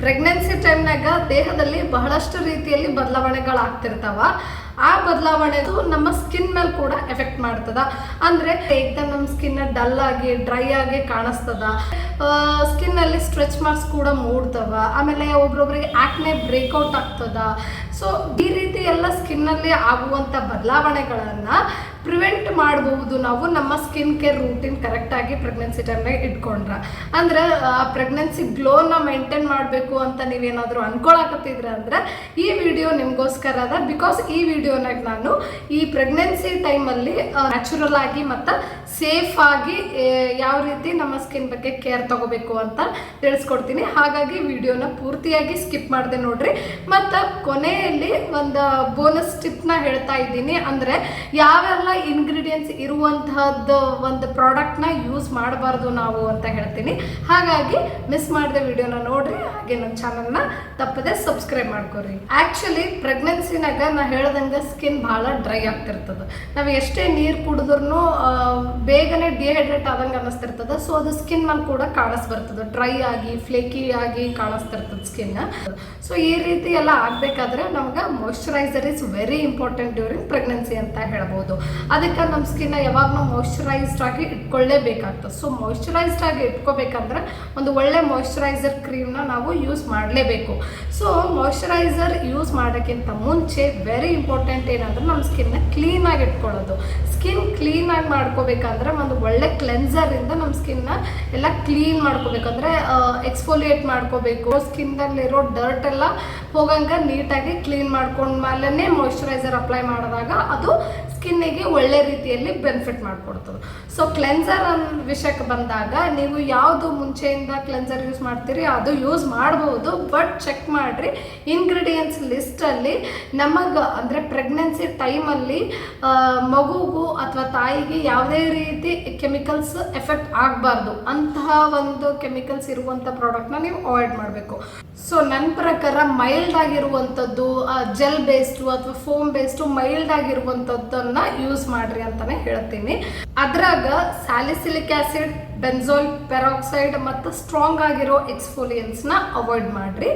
Pregnancy ಟೈಮ್ನಾಗ ದೇಹದಲ್ಲಿ ಬಹಳಷ್ಟು ರೀತಿಯಲ್ಲಿ ಬದಲಾವಣೆಗಳಾಗ್ತಿರ್ತಾವ. ಆ ಬದಲಾವಣೆದು ನಮ್ಮ ಸ್ಕಿನ್ ಮೇಲೆ ಕೂಡ ಎಫೆಕ್ಟ್ ಮಾಡ್ತದ. ಅಂದ್ರೆ ಏಕ್ದಮ್ ನಮ್ಮ ಸ್ಕಿನ್ ಡಲ್ ಆಗಿ ಡ್ರೈ ಆಗಿ ಕಾಣಿಸ್ತದ. ಸ್ಕಿನ್ ಅಲ್ಲಿ ಸ್ಟ್ರೆಚ್ ಮಾರ್ಕ್ಸ್ ಕೂಡ ಮೂಡ್ತವ. ಆಮೇಲೆ ಒಬ್ರೊಬ್ರಿಗೆ ಆಕ್ನೆ ಬ್ರೇಕ್ಔಟ್ ಆಗ್ತದ. ಸೊ ಈ ರೀತಿ ಎಲ್ಲ ಸ್ಕಿನ್ನಲ್ಲಿ ಆಗುವಂಥ ಬದಲಾವಣೆಗಳನ್ನ ಪ್ರಿವೆಂಟ್ ಮಾಡಬಹುದು ನಾವು, ನಮ್ಮ ಸ್ಕಿನ್ ಕೇರ್ ರೂಟೀನ್ ಕರೆಕ್ಟಾಗಿ ಪ್ರೆಗ್ನೆನ್ಸಿ ಟೈಮ್ನಾಗ ಇಟ್ಕೊಂಡ್ರ. ಅಂದ್ರೆ ಪ್ರೆಗ್ನೆನ್ಸಿ ಗ್ಲೋನ ಮೇಂಟೈನ್ ಮಾಡಬೇಕು ಅಂತ ನೀವೇನಾದರೂ ಅನ್ಕೊಳಕತ್ತಿದ್ರ ಅಂದ್ರೆ, ಈ ವಿಡಿಯೋ ನಿಮಗೋಸ್ಕರ ಅದ. ಬಿಕಾಸ್ ಈ ವಿಡಿಯೋನಾಗ ನಾನು ಈ ಪ್ರೆಗ್ನೆನ್ಸಿ ಟೈಮಲ್ಲಿ ನ್ಯಾಚುರಲ್ ಆಗಿ ಮತ್ತು ಸೇಫ್ ಆಗಿ ಯಾವ ರೀತಿ ನಮ್ಮ ಸ್ಕಿನ್ ಬಗ್ಗೆ ಕೇರ್ ತಗೋಬೇಕು ಅಂತ ತಿಳಿಸ್ಕೊಡ್ತೀನಿ. ಹಾಗಾಗಿ ವಿಡಿಯೋನ ಪೂರ್ತಿಯಾಗಿ ಸ್ಕಿಪ್ ಮಾಡಿದೆ ನೋಡ್ರಿ. ಮತ್ತು ಕೊನೆಯಲ್ಲಿ ಒಂದು ಬೋನಸ್ ಟಿಪ್ನ ಹೇಳ್ತಾ ಇದ್ದೀನಿ. ಅಂದರೆ, ಯಾವೆಲ್ಲ ಇಂಗ್ರೀಡಿಯೆಂಟ್ಸ್ ಇರುವಂತಹದ್ದು ಒಂದು ಪ್ರಾಡಕ್ಟ್ನ ಯೂಸ್ ಮಾಡಬಾರ್ದು ನಾವು ಅಂತ ಹೇಳ್ತೀನಿ. ಹಾಗಾಗಿ ಮಿಸ್ ಮಾಡಿದ ವಿಡಿಯೋನ ನೋಡ್ರಿ, ಹಾಗೆ ನಮ್ಮ ಚಾನಲ್ನ ತಪ್ಪದೆ ಸಬ್ಸ್ಕ್ರೈಬ್ ಮಾಡ್ಕೊರಿ. ಆ್ಯಕ್ಚುಲಿ ಪ್ರೆಗ್ನೆನ್ಸಿನಾಗ ನಾ ಹೇಳ್ದಂಗೆ ಸ್ಕಿನ್ ಭಾಳ ಡ್ರೈ ಆಗ್ತಿರ್ತದೆ. ನಾವು ಎಷ್ಟೇ ನೀರು ಕುಡಿದ್ರೂ ಬೇಗನೆ ಡಿಹೈಡ್ರೇಟ್ ಆದಂಗೆ ಅನ್ನಿಸ್ತಿರ್ತದೆ. ಸೊ ಅದು ಸ್ಕಿನ್ ಮೇಲೆ ಕೂಡ ಕಾಣಿಸ್ ಬರ್ತದೆ ಡ್ರೈ ಆಗಿ ಫ್ಲೇಕಿ ಆಗಿ ಕಾಣಿಸ್ತಿರ್ತದೆ ಸ್ಕಿನ್ ಸೊ ಈ ರೀತಿ ಎಲ್ಲ ಆಗಬೇಕಾದ್ರೆ ನಮ್ಗೆ moisturiser is very important during pregnancy ಅಂತ ಹೇಳ್ಬೋದು. ಅದಕ್ಕೆ ನಮ್ಮ ಸ್ಕಿನ್ನ ಯಾವಾಗಲೂ ಮಾಯಶ್ಚರೈಸ್ಡ್ ಆಗಿ ಇಟ್ಕೊಳ್ಳೇಬೇಕಾಗ್ತದೆ ಸೊ ಮಾಯಶ್ಚರೈಸ್ಡ್ ಆಗಿ ಇಟ್ಕೋಬೇಕಂದ್ರೆ ಒಂದು ಒಳ್ಳೆ ಮಾಯಶ್ಚರೈಸರ್ ಕ್ರೀಮ್ನ ನಾವು ಯೂಸ್ ಮಾಡಲೇಬೇಕು. ಸೊ ಮಾಯಶ್ಚರೈಸರ್ ಯೂಸ್ ಮಾಡೋಕ್ಕಿಂತ ಮುಂಚೆ ವೆರಿ ಇಂಪಾರ್ಟೆಂಟ್ ಏನಂದ್ರೆ ನಮ್ಮ ಸ್ಕಿನ್ನ ಕ್ಲೀನಾಗಿ ಇಟ್ಕೊಳ್ಳೋದು. ಸ್ಕಿನ್ ಕ್ಲೀನಾಗಿ ಮಾಡ್ಕೋಬೇಕಂದ್ರೆ ಒಂದು ಒಳ್ಳೆ ಕ್ಲೆನ್ಸರಿಂದ ನಮ್ಮ ಸ್ಕಿನ್ನ ಎಲ್ಲ ಕ್ಲೀನ್ ಮಾಡ್ಕೋಬೇಕಂದ್ರೆ ಎಕ್ಸ್ಫೋಲಿಯೇಟ್ ಮಾಡ್ಕೋಬೇಕು. ಸ್ಕಿನ್ನಲ್ಲಿರೋ ಡರ್ಟ್ ಎಲ್ಲ ಹೋಗಂಗೆ ನೀಟಾಗಿ ಕ್ಲೀನ್ ಮಾಡ್ಕೊಂಡ್ಮೇಲೆ ಮಾಯಶ್ಚರೈಸರ್ ಅಪ್ಲೈ ಮಾಡಿದಾಗ ಅದು ಸ್ಕಿನ್ನಿಗೆ ಒಳ್ಳೆ ರೀತಿಯಲ್ಲಿ ಬೆನಿಫಿಟ್ ಮಾಡಿಕೊಡ್ತದೆ. ಸೊ ಕ್ಲೆನ್ಸರ್ ಅನ್ನೋ ವಿಷಯಕ್ಕೆ ಬಂದಾಗ ನೀವು ಯಾವುದು ಮುಂಚೆಯಿಂದ ಕ್ಲೆನ್ಸರ್ ಯೂಸ್ ಮಾಡ್ತೀರಿ, ಅದು ಯೂಸ್ ಮಾಡಬಹುದು ಬಟ್ ಚೆಕ್ ಮಾಡಿರಿ. ಇಂಗ್ರೀಡಿಯೆಂಟ್ಸ್ ಲಿಸ್ಟಲ್ಲಿ ನಮಗೆ ಅಂದರೆ ಪ್ರೆಗ್ನೆನ್ಸಿ ಟೈಮಲ್ಲಿ ಮಗುಗೂ ಅಥವಾ ತಾಯಿಗೆ ಯಾವುದೇ ರೀತಿ ಕೆಮಿಕಲ್ಸ್ ಎಫೆಕ್ಟ್ ಆಗಬಾರ್ದು. ಅಂತಹ ಒಂದು ಕೆಮಿಕಲ್ಸ್ ಇರುವಂಥ ಪ್ರಾಡಕ್ಟ್ನ ನೀವು ಅವಾಯ್ಡ್ ಮಾಡಬೇಕು. ಸೊ ನನ್ನ ಪ್ರಕಾರ ಮೈಲ್ಡ್ ಆಗಿರುವಂಥದ್ದು ಜೆಲ್ ಬೇಸ್ಡು ಅಥವಾ ಫೋಮ್ ಬೇಸ್ಡು ಮೈಲ್ಡ್ ಆಗಿರುವಂಥದ್ದನ್ನು ಯೂಸ್ ಮಾಡಿರಿ ಅಂತಲೇ ಹೇಳ್ತೀನಿ. ಅದ್ರಾಗ ಸ್ಯಾಲಿಸಿಲಿಕ್ ಆಸಿಡ್ ಬೆನ್ಸೋಲ್ ಪೆರಾಕ್ಸೈಡ್ ಮತ್ತು ಸ್ಟ್ರಾಂಗ್ ಆಗಿರೋ ಎಕ್ಸ್ಫೋಲಿಯನ್ಸ್ನ ಅವಾಯ್ಡ್ ಮಾಡಿರಿ.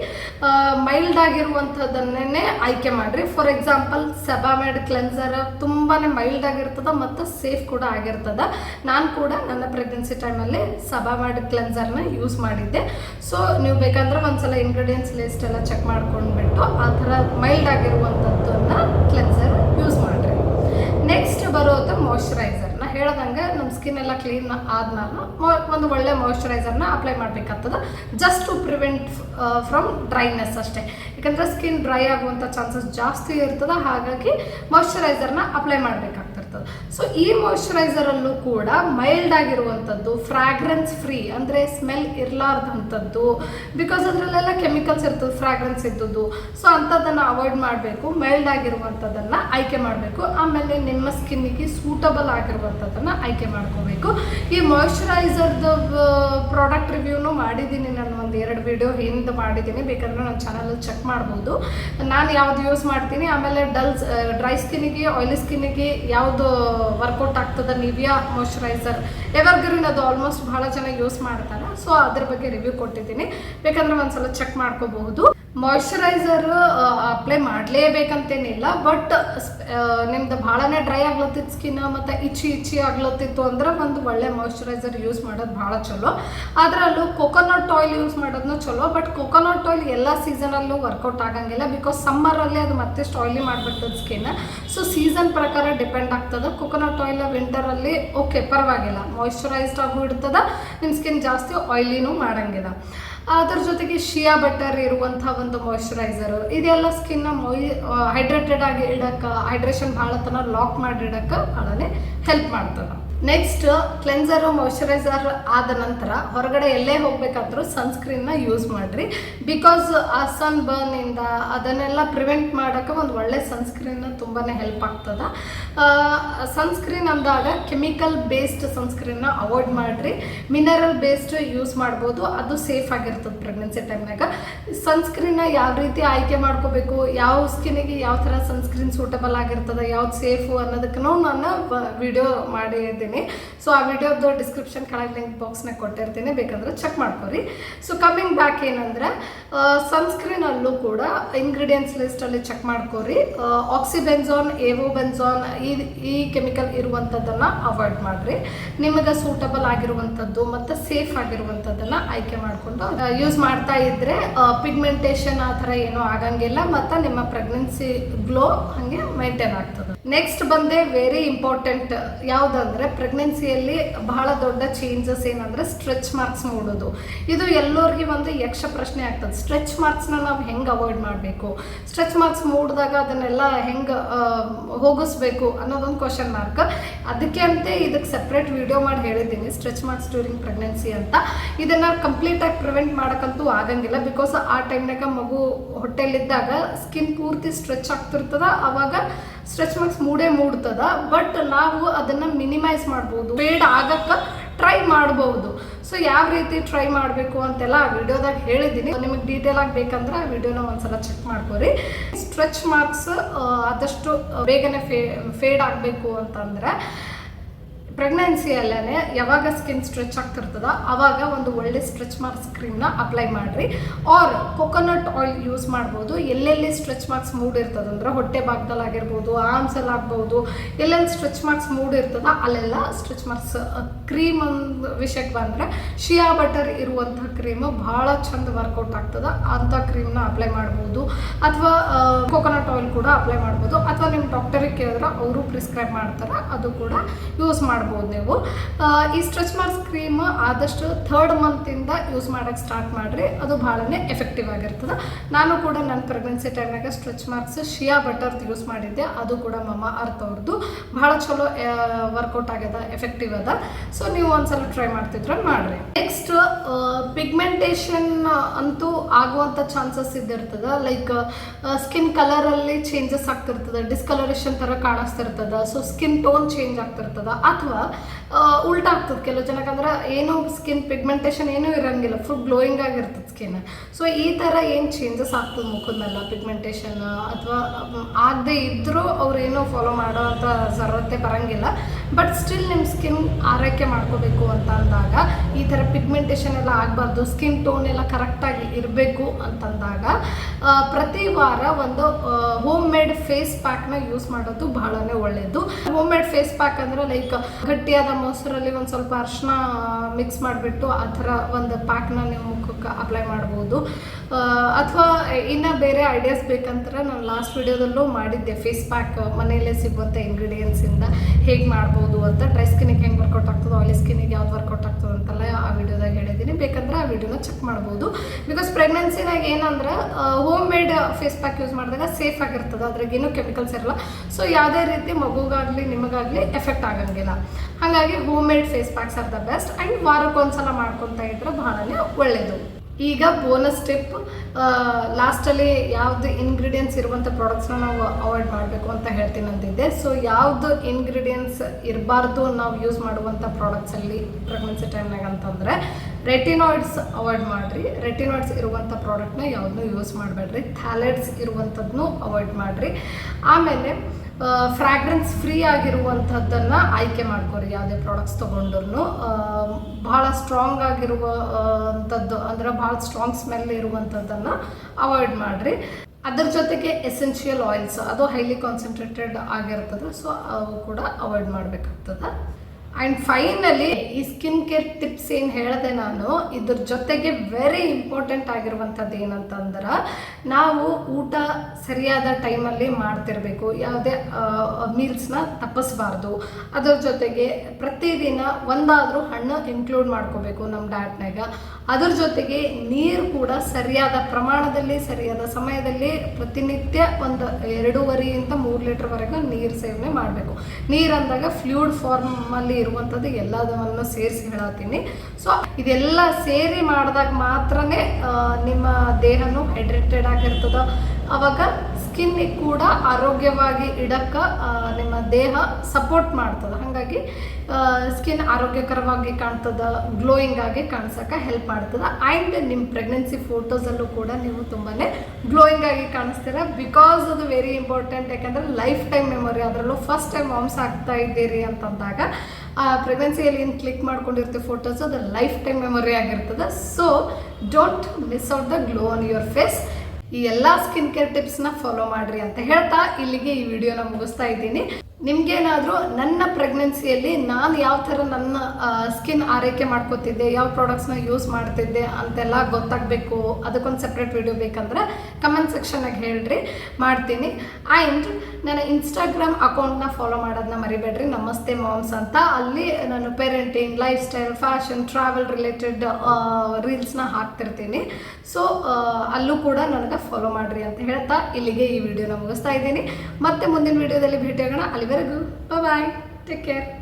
ಮೈಲ್ಡ್ ಆಗಿರುವಂಥದ್ದನ್ನೇ ಆಯ್ಕೆ ಮಾಡಿರಿ. ಫಾರ್ ಎಕ್ಸಾಂಪಲ್ ಸೆಬಾಮೆಡ್ ಕ್ಲೆನ್ಸರ್ ತುಂಬಾ ಮೈಲ್ಡ್ ಆಗಿರ್ತದೆ ಮತ್ತು ಸೇಫ್ ಕೂಡ ಆಗಿರ್ತದೆ. ನಾನು ಕೂಡ ನನ್ನ ಪ್ರೆಗ್ನೆನ್ಸಿ ಟೈಮಲ್ಲಿ ಸಬಾಮೆಡ್ ಕ್ಲೆನ್ಸರ್ನ ಯೂಸ್ ಮಾಡಿದ್ದೆ. ಸೊ ನೀವು ಬೇಕಂದ್ರೆ ಒಂದ್ಸಲ ಇಂಗ್ರೀಡಿಯೆಂಟ್ಸ್ ಲಿಸ್ಟ್ ಎಲ್ಲ ಚೆಕ್ ಮಾಡ್ಕೊಂಡ್ಬಿಟ್ಟು ಆ ಥರ ಮೈಲ್ಡ್ ಆಗಿರುವಂಥದ್ದನ್ನು ಕ್ಲೆನ್ಸರ್ ಯೂಸ್ ಮಾಡಿರಿ. ನೆಕ್ಸ್ಟ್ ಬರೋದು ಮಾಯ್ಶ್ಚರೈಸರ್ ಹೇಳ್ದಂಗೆ ನಮ್ಮ ಸ್ಕಿನ್ ಎಲ್ಲ ಕ್ಲೀನ್ ಆದ್ಮೇಲೆ ಒಂದು ಒಳ್ಳೆ ಮಾಯಶ್ಚರೈಸರ್ನ ಅಪ್ಲೈ ಮಾಡಬೇಕಾಗ್ತದೆ. Just to prevent from dryness ಅಷ್ಟೇ. ಯಾಕಂದ್ರೆ ಸ್ಕಿನ್ ಡ್ರೈ ಆಗುವಂಥ ಚಾನ್ಸಸ್ ಜಾಸ್ತಿ ಇರ್ತದೆ, ಹಾಗಾಗಿ ಮಾಯಶ್ಚರೈಸರ್ನ ಅಪ್ಲೈ ಮಾಡಬೇಕಾಗ್ತಿರ್ತದೆ ಸೊ ಈ ಮಾಯ್ಶ್ಚರೈಸರಲ್ಲೂ ಕೂಡ ಮೈಲ್ಡ್ ಆಗಿರುವಂಥದ್ದು ಫ್ರಾಗ್ರೆನ್ಸ್ ಫ್ರೀ ಅಂದರೆ ಸ್ಮೆಲ್ ಇರಲಾರ್ದಂಥದ್ದು ಬಿಕಾಸ್ ಅದರಲ್ಲೆಲ್ಲ ಕೆಮಿಕಲ್ಸ್ ಇರ್ತದೆ ಫ್ರಾಗ್ರೆನ್ಸ್ ಇದ್ದದ್ದು. ಸೊ ಅಂಥದ್ದನ್ನು ಅವಾಯ್ಡ್ ಮಾಡಬೇಕು ಮೈಲ್ಡ್ ಆಗಿರುವಂಥದ್ದನ್ನು ಆಯ್ಕೆ ಮಾಡಬೇಕು. ಆಮೇಲೆ ನಿಮ್ಮ ಸ್ಕಿನ್ನಿಗೆ ಸೂಟಬಲ್ ಆಗಿರುವಂಥದ್ದನ್ನು ಆಯ್ಕೆ ಮಾಡ್ಕೋಬೇಕು. ಈ ಮಾಯ್ಶ್ಚರೈಸರ್ದು ಪ್ರಾಡಕ್ಟ್ ರಿವ್ಯೂನು ಮಾಡಿದ್ದೀನಿ. ನಾನು ಒಂದು ಎರಡು ವಿಡಿಯೋ ಹಿಂದೆ ಮಾಡಿದ್ದೀನಿ. ಬೇಕಾದ್ರೆ ನನ್ನ ಚಾನಲಲ್ಲಿ ಚೆಕ್ ಮಾಡ್ಬೋದು. ನಾನು ಯಾವ್ದು ಯೂಸ್ ಮಾಡ್ತೀನಿ? ಆಮೇಲೆ ಡಲ್ಸ್ ಡ್ರೈ ಸ್ಕಿನ್ನಿಗೆ ಆಯಿಲಿ ಸ್ಕಿನ್ನಿಗೆ ಯಾವುದು ವರ್ಕೌಟ್ ಆಗ್ತದೆ ನಿವಿಯಾ ಮಾಯಶ್ಚರೈಸರ್ ಎವರ್ಗ್ರೀನ್ ಅದು ಆಲ್ಮೋಸ್ಟ್ ಬಹಳ ಜನ ಯೂಸ್ ಮಾಡ್ತಾರೆ. ಸೊ ಅದ್ರ ಬಗ್ಗೆ ರಿವ್ಯೂ ಕೊಟ್ಟಿದ್ದೀನಿ. ಬೇಕಂದ್ರೆ ಒಂದ್ಸಲ ಚೆಕ್ ಮಾಡ್ಕೋಬಹುದು. ಮಾಯ್ಶ್ಚರೈಸರ್ ಅಪ್ಲೈ ಮಾಡಲೇಬೇಕಂತೇನಿಲ್ಲ ಬಟ್ ನಿಮ್ದು ಭಾಳನೇ ಡ್ರೈ ಆಗ್ಲತ್ತಿತ್ತು ಸ್ಕಿನ್ ಮತ್ತು ಇಚ್ಚಿ ಇಚ್ಚಿ ಆಗ್ಲತ್ತಿತ್ತು ಅಂದ್ರೆ ಒಂದು ಒಳ್ಳೆ ಮಾಯಶ್ಚರೈಸರ್ ಯೂಸ್ ಮಾಡೋದು ಭಾಳ ಚಲೋ. ಅದರಲ್ಲೂ ಕೊಕೊನಟ್ ಆಯಿಲ್ ಯೂಸ್ ಮಾಡೋದನ್ನು ಚಲೋ ಬಟ್ ಕೊಕೊನಟ್ ಆಯಿಲ್ ಎಲ್ಲ ಸೀಸನಲ್ಲೂ ವರ್ಕೌಟ್ ಆಗಂಗಿಲ್ಲ ಬಿಕಾಸ್ ಸಮ್ಮರಲ್ಲಿ ಅದು ಮತ್ತೆಷ್ಟು ಆಯಿಲಿ ಮಾಡಿಬಿಡ್ತದೆ ಸ್ಕಿನ್ ಸೊ ಸೀಸನ್ ಪ್ರಕಾರ ಡಿಪೆಂಡ್ ಆಗ್ತದೆ. ಕೊಕೊನಟ್ ಆಯಿಲ್ ವಿಂಟರಲ್ಲಿ ಓಕೆ ಪರವಾಗಿಲ್ಲ. ಮಾಯಶ್ಚರೈಸ್ಡ್ ಆಗೂ ಇಡ್ತದೆ ನಿಮ್ಮ ಸ್ಕಿನ್ ಜಾಸ್ತಿ ಆಯಿಲಿನೂ ಮಾಡಂಗಿಲ್ಲ. ಅದರ ಜೊತೆಗೆ ಶಿಯಾ ಬಟರ್ ಇರುವಂಥ ಒಂದು ಮಾಯ್ಶ್ಚರೈಸರ್ ಇದೆಲ್ಲ ಸ್ಕಿನ್ನ ಮೊಯ್ ಹೈಡ್ರೇಟೆಡ್ ಆಗಿ ಇಡಕ್ಕೆ ಹೈಡ್ರೇಷನ್ ಭಾಳ ತನ ಲಾಕ್ ಮಾಡಿ ಇಡಕ್ಕೆ ಭಾಳನೇ ಹೆಲ್ಪ್ ಮಾಡ್ತದೆ. ನೆಕ್ಸ್ಟ್ ಕ್ಲೆನ್ಸರು ಮಾಯಶ್ಚರೈಸರ್ ಆದ ನಂತರ ಹೊರಗಡೆ ಎಲ್ಲೇ ಹೋಗಬೇಕಾದ್ರೂ ಸನ್ಸ್ಕ್ರೀನ್ನ ಯೂಸ್ ಮಾಡಿರಿ. ಬಿಕಾಸ್ ಆ ಸನ್ ಬರ್ನಿಂದ ಅದನ್ನೆಲ್ಲ ಪ್ರಿವೆಂಟ್ ಮಾಡೋಕ್ಕೆ ಒಂದು ಒಳ್ಳೆ ಸನ್ಸ್ಕ್ರೀನ್ ತುಂಬಾ ಹೆಲ್ಪ್ ಆಗ್ತದೆ. ಸನ್ಸ್ಕ್ರೀನ್ ಅಂದಾಗ ಕೆಮಿಕಲ್ ಬೇಸ್ಡ್ ಸನ್ಸ್ಕ್ರೀನ್ನ ಅವಾಯ್ಡ್ ಮಾಡಿರಿ. ಮಿನರಲ್ ಬೇಸ್ಡ್ ಯೂಸ್ ಮಾಡ್ಬೋದು. ಅದು ಸೇಫ್ ಆಗಿರ್ತದೆ ಪ್ರೆಗ್ನೆನ್ಸಿ ಟೈಮ್ನಾಗ ಸನ್ಸ್ಕ್ರೀನ್ನ ಯಾವ ರೀತಿ ಆಯ್ಕೆ ಮಾಡ್ಕೋಬೇಕು, ಯಾವ ಸ್ಕಿನ್ನಿಗೆ ಯಾವ ಥರ ಸನ್ಸ್ಕ್ರೀನ್ ಸೂಟಬಲ್ ಆಗಿರ್ತದೆ, ಯಾವ್ದು ಸೇಫು ಅನ್ನೋದಕ್ಕೂ ನಾನು ವಿಡಿಯೋ ಮಾಡಿದ್ದೀನಿ ಕೊಟ್ಟಿರ್ತೀನಿ ಸೊ ಆ ವಿಡಿಯೋದು ಡಿಸ್ಕ್ರಿಪ್ಷನ್ ಕೆಳಗೆ ಲಿಂಕ್ ಬಾಕ್ಸ್ನ ಕೊಟ್ಟಿರ್ತೀನಿ. ಬೇಕಂದ್ರೆ ಚೆಕ್ ಮಾಡ್ಕೊರಿ. ಸೊ ಕಮ್ಮಿಂಗ್ ಬ್ಯಾಕ್ ಏನಂದ್ರೆ ಸನ್ಸ್ಕ್ರೀನಲ್ಲೂ ಕೂಡ ಇಂಗ್ರೀಡಿಯೆಂಟ್ಸ್ ಲಿಸ್ಟಲ್ಲಿ ಚೆಕ್ ಮಾಡ್ಕೊರಿ. ಆಕ್ಸಿಬೆನ್ಸಾನ್ ಏವೋಬೆನ್ಜಾನ್ ಈ ಈ ಕೆಮಿಕಲ್ ಇರುವಂಥದ್ದನ್ನು ಅವಾಯ್ಡ್ ಮಾಡಿರಿ. ನಿಮಗೆ ಸೂಟಬಲ್ ಆಗಿರುವಂಥದ್ದು ಮತ್ತು ಸೇಫ್ ಆಗಿರುವಂಥದ್ದನ್ನು ಆಯ್ಕೆ ಮಾಡಿಕೊಂಡು ಯೂಸ್ ಮಾಡ್ತಾ ಇದ್ದರೆ ಪಿಗ್ಮೆಂಟೇಷನ್ ಆ ಥರ ಏನೂ ಆಗಂಗಿಲ್ಲ. ಮತ್ತು ನಿಮ್ಮ ಪ್ರೆಗ್ನೆನ್ಸಿ ಗ್ಲೋ ಹಾಗೆ ಮೇಂಟೈನ್ ಆಗ್ತದೆ. ನೆಕ್ಸ್ಟ್ ಬಂದೆ ವೆರಿ ಇಂಪಾರ್ಟೆಂಟ್ ಯಾವುದಂದ್ರೆ ಪ್ರೆಗ್ನೆನ್ಸಿಯಲ್ಲಿ ಬಹಳ ದೊಡ್ಡ ಚೇಂಜಸ್ ಏನಂದ್ರೆ ಸ್ಟ್ರೆಚ್ ಮಾರ್ಕ್ಸ್ ಮೂಡೋದು. ಇದು ಎಲ್ಲರಿಗೆ ಒಂದು ಯಕ್ಷ ಪ್ರಶ್ನೆ ಆಗ್ತದೆ. ಸ್ಟ್ರೆಚ್ ಮಾರ್ಕ್ಸ್ನ ನಾವು ಹೆಂಗೆ ಅವಾಯ್ಡ್ ಮಾಡಬೇಕು? ಸ್ಟ್ರೆಚ್ ಮಾರ್ಕ್ಸ್ ಮೂಡಿದಾಗ ಅದನ್ನೆಲ್ಲ ಹೆಂಗೆ ಹೋಗಿಸ್ಬೇಕು ಅನ್ನೋದೊಂದು ಕ್ವಶನ್ ಮಾರ್ಕ್ ಅದಕ್ಕೆ ಅಂತೆ ಇದಕ್ಕೆ ಸಪ್ರೇಟ್ ವಿಡಿಯೋ ಮಾಡಿ ಹೇಳಿದ್ದೀನಿ ಸ್ಟ್ರೆಚ್ ಮಾರ್ಕ್ಸ್ ಡ್ಯೂರಿಂಗ್ ಪ್ರೆಗ್ನೆನ್ಸಿ ಅಂತ. ಇದನ್ನ ಕಂಪ್ಲೀಟ್ ಆಗಿ ಪ್ರಿವೆಂಟ್ ಮಾಡೋಕ್ಕಂತೂ ಆಗಂಗಿಲ್ಲ ಬಿಕಾಸ್ ಆ ಟೈಮ್ನಾಗ ಮಗು ಹೊಟ್ಟೆಲಿದ್ದಾಗ ಸ್ಕಿನ್ ಪೂರ್ತಿ ಸ್ಟ್ರೆಚ್ ಆಗ್ತಿರ್ತದ. ಅವಾಗ ಸ್ಟ್ರೆಚ್ ಮಾರ್ಕ್ಸ್ ಮೂಡೇ ಮೂಡ್ತದ ಬಟ್ ನಾವು ಅದನ್ನ ಮಿನಿಮೈಸ್ ಮಾಡ್ಬೋದು ಬೇಡ ಆಗಕ್ಕೆ ಟ್ರೈ ಮಾಡ್ಬೋದು. ಸೊ ಯಾವ ರೀತಿ ಟ್ರೈ ಮಾಡಬೇಕು ಅಂತೆಲ್ಲ ಆ ವಿಡಿಯೋದಾಗ ಹೇಳಿದ್ದೀನಿ. ನಿಮಗೆ ಡೀಟೇಲ್ ಆಗಿ ಬೇಕಂದ್ರೆ ಆ ವಿಡಿಯೋನ ಒಂದ್ಸಲ ಚೆಕ್ ಮಾಡ್ಕೊರಿ. ಸ್ಟ್ರೆಚ್ ಮಾರ್ಕ್ಸ್ ಆದಷ್ಟು ಬೇಗನೆ ಫೇ ಫೇಡ್ ಆಗಬೇಕು ಅಂತಂದ್ರೆ ಪ್ರೆಗ್ನೆನ್ಸಿಯಲ್ಲೇ ಯಾವಾಗ ಸ್ಕಿನ್ ಸ್ಟ್ರೆಚ್ ಆಗ್ತಿರ್ತದ ಅವಾಗ ಒಂದು ಒಳ್ಳೆ ಸ್ಟ್ರೆಚ್ ಮಾರ್ಕ್ಸ್ ಕ್ರೀಮ್ನ ಅಪ್ಲೈ ಮಾಡಿರಿ. ಆರ್ ಕೊಕೊನಟ್ ಆಯಿಲ್ ಯೂಸ್ ಮಾಡ್ಬೋದು. ಎಲ್ಲೆಲ್ಲಿ ಸ್ಟ್ರೆಚ್ ಮಾರ್ಕ್ಸ್ ಮೂಡ್ ಇರ್ತದಂದ್ರೆ ಹೊಟ್ಟೆ ಭಾಗದಲ್ಲಿ ಆಗಿರ್ಬೋದು ಆರ್ಮ್ಸಲ್ಲಿ ಆಗ್ಬೋದು, ಎಲ್ಲೆಲ್ಲಿ ಸ್ಟ್ರೆಚ್ ಮಾರ್ಕ್ಸ್ ಮೂಡ್ ಇರ್ತದ ಅಲ್ಲೆಲ್ಲ ಸ್ಟ್ರೆಚ್ ಮಾರ್ಕ್ಸ್ ಕ್ರೀಮ್ ಒಂದು ವಿಷಯಕ್ಕೆ ಬಂದರೆ ಶಿಯಾ ಬಟರ್ ಇರುವಂಥ ಕ್ರೀಮ್ ಭಾಳ ಚಂದ ವರ್ಕೌಟ್ ಆಗ್ತದ. ಅಂಥ ಕ್ರೀಮ್ನ ಅಪ್ಲೈ ಮಾಡ್ಬೋದು. ಅಥವಾ ಕೊಕೊನಟ್ ಆಯಿಲ್ ಕೂಡ ಅಪ್ಲೈ ಮಾಡ್ಬೋದು. ಅಥವಾ ನಿಮ್ಮ ಡಾಕ್ಟರಿಗೆ ಕೇಳಿದ್ರೆ ಅವರು ಪ್ರಿಸ್ಕ್ರೈಬ್ ಮಾಡ್ತಾರೆ. ಅದು ಕೂಡ ಯೂಸ್ ಮಾಡ್ಬೋದು. ನೀವು. ಆ, ಈ ಸ್ಟ್ರೆಚ್ ಮಾರ್ಕ್ಸ್ ಕ್ರೀಮ್ ಆದಷ್ಟು ಥರ್ಡ್ ಮಂತಿಂದ ಯೂಸ್ ಮಾಡೋಕ್ಕೆ ಸ್ಟಾರ್ಟ್ ಮಾಡಿರಿ. ಅದು ಭಾಳನೇ ಎಫೆಕ್ಟಿವ್ ಆಗಿರ್ತದೆ. ನಾನು ಕೂಡ ನನ್ನ ಪ್ರೆಗ್ನೆನ್ಸಿ ಟೈಮ್ನಾಗ ಸ್ಟ್ರೆಚ್ ಮಾರ್ಕ್ಸ್ ಶಿಯಾ ಬಟರ್ದು ಯೂಸ್ ಮಾಡಿದ್ದೆ. ಅದು ಕೂಡ ಮಮ್ಮ ಅರ್ಥ ಅವ್ರದ್ದು ಭಾಳ ಚಲೋ ವರ್ಕೌಟ್ ಆಗ್ಯದ ಎಫೆಕ್ಟಿವ್ ಅದ. ಸೊ ನೀವು ಒಂದ್ಸಲ ಟ್ರೈ ಮಾಡ್ತಿದ್ರೆ ಮಾಡ್ರಿ. ನೆಕ್ಸ್ಟ್ ಪಿಗ್ಮೆಂಟೇಷನ್ ಅಂತೂ ಆಗುವಂಥ ಚಾನ್ಸಸ್ ಇದ್ದಿರ್ತದ. ಲೈಕ್ ಸ್ಕಿನ್ ಕಲರಲ್ಲಿ ಚೇಂಜಸ್ ಆಗ್ತಿರ್ತದ. ಡಿಸ್ಕಲರೇಷನ್ ಥರ ಕಾಣಿಸ್ತಿರ್ತದ. ಸೊ ಸ್ಕಿನ್ ಟೋನ್ ಚೇಂಜ್ ಆಗ್ತಿರ್ತದ. ಅಥವಾ work ಆಗ್ತದೆ ಕೆಲವು ಜನಕ್ಕಂದ್ರೆ ಏನು ಸ್ಕಿನ್ ಪಿಗ್ಮೆಂಟೇಷನ್ ಏನೂ ಇರಂಗಿಲ್ಲ. ಫುಲ್ ಗ್ಲೋಯಿಂಗ್ ಆಗಿರ್ತದೆ ಸ್ಕಿನ್ ಸೊ ಈ ಥರ ಏನು ಚೇಂಜಸ್ ಆಗ್ತದೆ ಮುಖದ ಮೇಲೆ ಪಿಗ್ಮೆಂಟೇಷನ್ ಅಥವಾ ಆಗದೆ ಇದ್ದರೂ ಅವ್ರೇನೋ ಫಾಲೋ ಮಾಡೋ ಅಂತ ಜರತೆ ಬರಂಗಿಲ್ಲ. ಬಟ್ ಸ್ಟಿಲ್ ನಿಮ್ಮ ಸ್ಕಿನ್ ಆರೈಕೆ ಮಾಡ್ಕೋಬೇಕು ಅಂತ ಅಂದಾಗ, ಈ ಥರ ಪಿಗ್ಮೆಂಟೇಷನ್ ಎಲ್ಲ ಆಗಬಾರ್ದು ಸ್ಕಿನ್ ಟೋನ್ ಎಲ್ಲ ಕರೆಕ್ಟಾಗಿ ಇರಬೇಕು ಅಂತಂದಾಗ ಪ್ರತಿ ವಾರ ಒಂದು ಹೋಮ್ ಮೇಡ್ ಫೇಸ್ ಪ್ಯಾಕ್ನ ಯೂಸ್ ಮಾಡೋದು ಬಹಳನೇ ಒಳ್ಳೆಯದು ಹೋಮ್ ಮೇಡ್ ಫೇಸ್ ಪ್ಯಾಕ್ ಅಂದರೆ ಲೈಕ್ ಗಟ್ಟಿಯಾದ ಮೊಸರಲ್ಲಿ ಒಂದು ಸ್ವಲ್ಪ ಅರ್ಶಿನ ಮಿಕ್ಸ್ ಮಾಡಿಬಿಟ್ಟು ಆ ಥರ ಒಂದು ಪ್ಯಾಕ್ನ ನೀವು ಮುಖಕ್ಕೆ ಅಪ್ಲೈ ಮಾಡ್ಬೋದು. ಅಥವಾ ಇನ್ನು ಬೇರೆ ಐಡಿಯಾಸ್ ಬೇಕಂದ್ರೆ ನಾನು ಲಾಸ್ಟ್ ವಿಡಿಯೋದಲ್ಲೂ ಮಾಡಿದ್ದೆ. ಫೇಸ್ ಪ್ಯಾಕ್ ಮನೆಯಲ್ಲೇ ಸಿಗುವಂಥ ಇಂಗ್ರೀಡಿಯೆಂಟ್ಸಿಂದ ಹೇಗೆ ಮಾಡ್ಬೋದು ಅಂತ. ಡ್ರೈ ಸ್ಕಿನ್ನಿಗೆ ಹೆಂಗೆ ವರ್ಕೌಟ್ ಆಗ್ತದೆ ಆಯಿಲಿ ಸ್ಕಿನ್ನಿಗೆ ಯಾವ್ದು ವರ್ಕೌಟ್ ಆಗ್ತದೆ ಅಂತೆಲ್ಲ ಆ ವಿಡಿಯೋದಾಗ ಹೇಳಿದ್ದೀನಿ. ಬೇಕಂದ್ರೆ ಆ ವಿಡಿಯೋನ ಚೆಕ್ ಮಾಡ್ಬೋದು. ಬಿಕಾಸ್ ಪ್ರೆಗ್ನೆನ್ಸಿನಾಗ ಏನಂದ್ರೆ home made face pack use ಮಾಡಿದಾಗ ಸೇಫ್ ಆಗಿರ್ತದೆ. ಅದ್ರಾಗೇನು ಕೆಮಿಕಲ್ಸ್ ಇರಲ್ಲ. ಸೊ ಯಾವುದೇ ರೀತಿ ಮಗುಗಾಗಲಿ, ನಿಮಗಾಗಲಿ ಎಫೆಕ್ಟ್ ಆಗಂಗಿಲ್ಲ. ಹಾಗಾಗಿ home made face packs are the best and ವಾರಕ್ಕೊಂದ್ಸಲ ಮಾಡ್ಕೊತಾ ಇದ್ರೆ ಬಹಳನೇ ಒಳ್ಳೆಯದು ಈಗ ಬೋನಸ್ ಟಿಪ್ ಲಾಸ್ಟಲ್ಲಿ ಯಾವ್ದು ಇಂಗ್ರೀಡಿಯೆಂಟ್ಸ್ ಇರುವಂಥ ಪ್ರಾಡಕ್ಟ್ಸ್ನ ನಾವು ಅವಾಯ್ಡ್ ಮಾಡಬೇಕು ಅಂತ ಹೇಳ್ತೀನಿ ಅಂತಿದ್ದೆ ಸೊ ಯಾವುದು ಇಂಗ್ರೀಡಿಯೆಂಟ್ಸ್ ಇರಬಾರ್ದು ನಾವು ಯೂಸ್ ಮಾಡುವಂಥ ಪ್ರಾಡಕ್ಟ್ಸಲ್ಲಿ ಪ್ರೆಗ್ನೆನ್ಸಿ ಟೈಮ್ನಾಗ ಅಂತಂದರೆ ರೆಟಿನಾಯ್ಡ್ಸ್ ಅವಾಯ್ಡ್ ಮಾಡಿರಿ. ರೆಟಿನಾಯ್ಡ್ಸ್ ಇರುವಂಥ ಪ್ರಾಡಕ್ಟ್ನ ಯಾವುದನ್ನೂ ಯೂಸ್ ಮಾಡಬೇಡ್ರಿ. ಥ್ಯಾಲೆಟ್ಸ್ ಇರುವಂಥದ್ದನ್ನು ಅವಾಯ್ಡ್ ಮಾಡಿರಿ. ಆಮೇಲೆ ಫ್ರ್ಯಾಗ್ರೆನ್ಸ್ ಫ್ರೀ ಆಗಿರುವಂಥದ್ದನ್ನು ಆಯ್ಕೆ ಮಾಡ್ಕೊರಿ, ಯಾವುದೇ ಪ್ರಾಡಕ್ಟ್ಸ್ ತೊಗೊಂಡ್ರು ಭಾಳ ಸ್ಟ್ರಾಂಗ್ ಆಗಿರುವ ಅಂಥದ್ದು ಅಂದ್ರೆ ಭಾಳ ಸ್ಟ್ರಾಂಗ್ ಸ್ಮೆಲ್ ಇರುವಂಥದ್ದನ್ನು ಅವಾಯ್ಡ್ ಮಾಡಿರಿ. ಅದ್ರ ಜೊತೆಗೆ ಎಸೆನ್ಷಿಯಲ್ ಆಯಿಲ್ಸ್ ಅದು ಹೈಲಿ ಕಾನ್ಸಂಟ್ರೇಟೆಡ್ ಆಗಿರ್ತದೆ ಸೊ ಅವು ಕೂಡ ಅವಾಯ್ಡ್ ಮಾಡಬೇಕಾಗ್ತದೆ. ಆ್ಯಂಡ್ ಫೈನಲಿ ಈ ಸ್ಕಿನ್ ಕೇರ್ ಟಿಪ್ಸ್ ಏನು ಹೇಳಿದೆ ನಾನು, ಇದ್ರ ಜೊತೆಗೆ ವೆರಿ ಇಂಪಾರ್ಟೆಂಟ್ ಆಗಿರುವಂಥದ್ದು ಏನಂತಂದ್ರೆ, ನಾವು ಊಟ ಸರಿಯಾದ ಟೈಮಲ್ಲಿ ಮಾಡ್ತಿರ್ಬೇಕು. ಯಾವುದೇ ಮೀಲ್ಸ್ನ ತಪ್ಪಿಸ್ಬಾರ್ದು. ಅದ್ರ ಜೊತೆಗೆ ಪ್ರತಿದಿನ ಒಂದಾದರೂ ಹಣ್ಣು ಇನ್ಕ್ಲೂಡ್ ಮಾಡ್ಕೋಬೇಕು ನಮ್ಮ ಡಯಟ್ನಾಗ ಅದ್ರ ಜೊತೆಗೆ ನೀರು ಕೂಡ ಸರಿಯಾದ ಪ್ರಮಾಣದಲ್ಲಿ, ಸರಿಯಾದ ಸಮಯದಲ್ಲಿ ಪ್ರತಿನಿತ್ಯ ಒಂದು ಎರಡೂವರೆಯಿಂದ ಮೂರು ಲೀಟರ್ವರೆಗೂ ನೀರು ಸೇವನೆ ಮಾಡಬೇಕು. ನೀರು ಅಂದಾಗ ಫ್ಲೂಯಿಡ್ ಫಾರ್ಮಲ್ಲಿ ಇರುವಂಥದ್ದು ಎಲ್ಲದನ್ನು ಸೇರಿಸಿ ಹೇಳತ್ತೀನಿ. ಸೊ ಇದೆಲ್ಲ ಸೇರಿ ಮಾಡಿದಾಗ ಮಾತ್ರನೇ ನಿಮ್ಮ ದೇಹನೂ ಹೈಡ್ರೇಟೆಡ್ ಆಗಿರ್ತದ. ಅವಾಗ ಸ್ಕಿನ್ ಕೂಡ ಆರೋಗ್ಯವಾಗಿ ಇಡಕ್ಕೆ ನಿಮ್ಮ ದೇಹ ಸಪೋರ್ಟ್ ಮಾಡ್ತದೆ. ಹಾಗಾಗಿ ಸ್ಕಿನ್ ಆರೋಗ್ಯಕರವಾಗಿ ಕಾಣ್ತದ, ಗ್ಲೋಯಿಂಗ್ ಆಗಿ ಕಾಣಿಸೋಕೆ ಹೆಲ್ಪ್ ಮಾಡ್ತದೆ. ಆ್ಯಂಡ್ ನಿಮ್ಮ ಪ್ರೆಗ್ನೆನ್ಸಿ ಫೋಟೋಸಲ್ಲೂ ಕೂಡ ನೀವು ತುಂಬಾ ಗ್ಲೋಯಿಂಗ್ ಆಗಿ ಕಾಣಿಸ್ತೀರ. ಬಿಕಾಸ್ ಅದು ವೆರಿ ಇಂಪಾರ್ಟೆಂಟ್ ಯಾಕಂದರೆ ಲೈಫ್ ಟೈಮ್ ಮೆಮೊರಿ ಅದರಲ್ಲೂ ಫಸ್ಟ್ ಟೈಮ್ ಮಾಮ್ಸ್ ಆಗ್ತಾ ಇದ್ದೀರಿ ಅಂತಂದಾಗ ಆ ಪ್ರೆಗ್ನೆನ್ಸಿಯಲ್ಲಿ ಏನು ಕ್ಲಿಕ್ ಮಾಡ್ಕೊಂಡಿರ್ತೀವಿ ಫೋಟೋಸ್ ಅದು ಲೈಫ್ ಟೈಮ್ ಮೆಮೊರಿ ಆಗಿರ್ತದೆ. So don't miss out the glow on your face ಈ ಎಲ್ಲ ಸ್ಕಿನ್ ಕೇರ್ ಟಿಪ್ಸ್ನ ಫಾಲೋ ಮಾಡ್ರಿ ಅಂತ ಹೇಳ್ತಾ ಇಲ್ಲಿಗೆ ಈ ವಿಡಿಯೋನ ಮುಗಿಸ್ತಾ ಇದ್ದೀನಿ. ನಿಮ್ಗೇನಾದರೂ ನನ್ನ ಪ್ರೆಗ್ನೆನ್ಸಿಯಲ್ಲಿ ನಾನು ಯಾವ ಥರ ನನ್ನ ಸ್ಕಿನ್ ಆರೈಕೆ ಮಾಡ್ಕೋತಿದ್ದೆ, ಯಾವ ಪ್ರಾಡಕ್ಟ್ಸ್ನ ಯೂಸ್ ಮಾಡ್ತಿದ್ದೆ ಅಂತೆಲ್ಲ ಗೊತ್ತಾಗಬೇಕು. ಅದಕ್ಕೊಂದು ಸಪ್ರೇಟ್ ವಿಡಿಯೋ ಬೇಕಂದ್ರೆ ಕಮೆಂಟ್ ಸೆಕ್ಷನಾಗ ಹೇಳ್ರಿ, ಮಾಡ್ತೀನಿ. ಆ್ಯಂಡ್ ನನ್ನ ಇನ್ಸ್ಟಾಗ್ರಾಮ್ ಅಕೌಂಟ್ನ ಫಾಲೋ ಮಾಡೋದನ್ನ ಮರಿಬೇಡ್ರಿ. ನಮಸ್ತೆ ಮಾಮ್ಸ್ ಅಂತ. ಅಲ್ಲಿ ನಾನು parenting lifestyle fashion travel related ರೀಲ್ಸ್ನ ಹಾಕ್ತಿರ್ತೀನಿ. ಸೊ ಅಲ್ಲೂ ಕೂಡ ನನಗೆ ಫಾಲೋ ಮಾಡ್ರಿ ಅಂತ ಹೇಳ್ತಾ ಇಲ್ಲಿಗೆ ಈ ವಿಡಿಯೋನ ಮುಗಿಸ್ತಾ ಇದ್ದೀನಿ. ಮತ್ತೆ ಮುಂದಿನ ವಿಡಿಯೋದಲ್ಲಿ ಭೇಟಿಯಾಗೋಣ. Till. Bye bye. Take care.